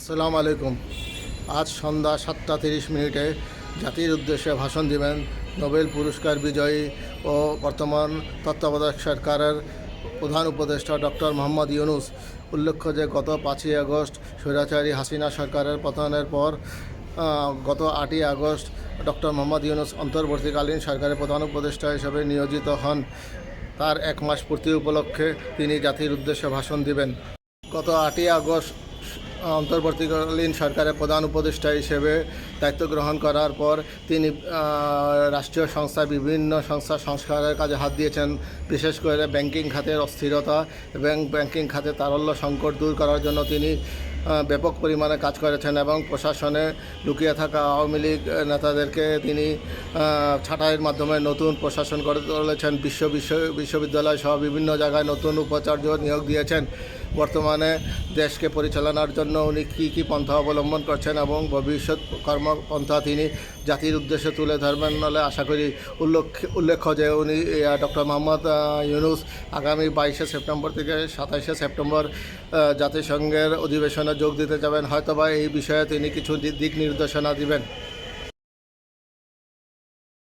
আসসালামু আলাইকুম। আজ সন্ধ্যা সাতটা তিরিশ মিনিটে জাতির উদ্দেশ্যে ভাষণ দিবেন নোবেল পুরস্কার বিজয়ী ও বর্তমান তত্ত্বাবধায়ক সরকারের প্রধান উপদেষ্টা ডক্টর মোহাম্মদ ইউনুস। উল্লেখ্য যে, গত পাঁচই আগস্ট স্বৈরাচারী হাসিনা সরকারের পতনের পর গত আটই আগস্ট ডক্টর মোহাম্মদ ইউনুস অন্তর্বর্তীকালীন সরকারের প্রধান উপদেষ্টা হিসেবে নিয়োজিত হন। তার এক মাস পূর্তি উপলক্ষে তিনি জাতির উদ্দেশ্যে ভাষণ দিবেন। গত আটই আগস্ট অন্তর্বর্তীকালীন সরকারের প্রধান উপদেষ্টা হিসেবে দায়িত্ব গ্রহণ করার পর তিনি রাষ্ট্রীয় সংস্থা বিভিন্ন সংস্থা সংস্কারের কাজে হাত দিয়েছেন। বিশেষ করে ব্যাংকিং খাতের অস্থিরতা এবং ব্যাংকিং খাতে তারল্য সংকট দূর করার জন্য তিনি ব্যাপক পরিমাণে কাজ করেছেন এবং প্রশাসনে লুকিয়ে থাকা আওয়ামী লীগ নেতাদেরকে তিনি ছাঁটাইয়ের মাধ্যমে নতুন প্রশাসন করে তুলেছেন। বিশ্ব, বিশ্ববিদ্যালয় সহ বিভিন্ন জায়গায় নতুন উপাচার্য নিয়োগ দিয়েছেন। বর্তমানে দেশকে পরিচালনার জন্য উনি কী কী পন্থা অবলম্বন করছেন এবং ভবিষ্যৎ কর্মপন্থা তিনি জাতির উদ্দেশ্যে তুলে ধরবেন বলে আশা করি উল্লেখ উল্লেখ্য যে উনি ডক্টর মোহাম্মদ ইউনুস আগামী বাইশে সেপ্টেম্বর থেকে সাতাইশে সেপ্টেম্বর জাতিসংঘের অধিবেশনে যোগ দিতে যাবেন। হয়তোবা এই বিষয়ে তিনি কিছু দিক নির্দেশনা দিবেন।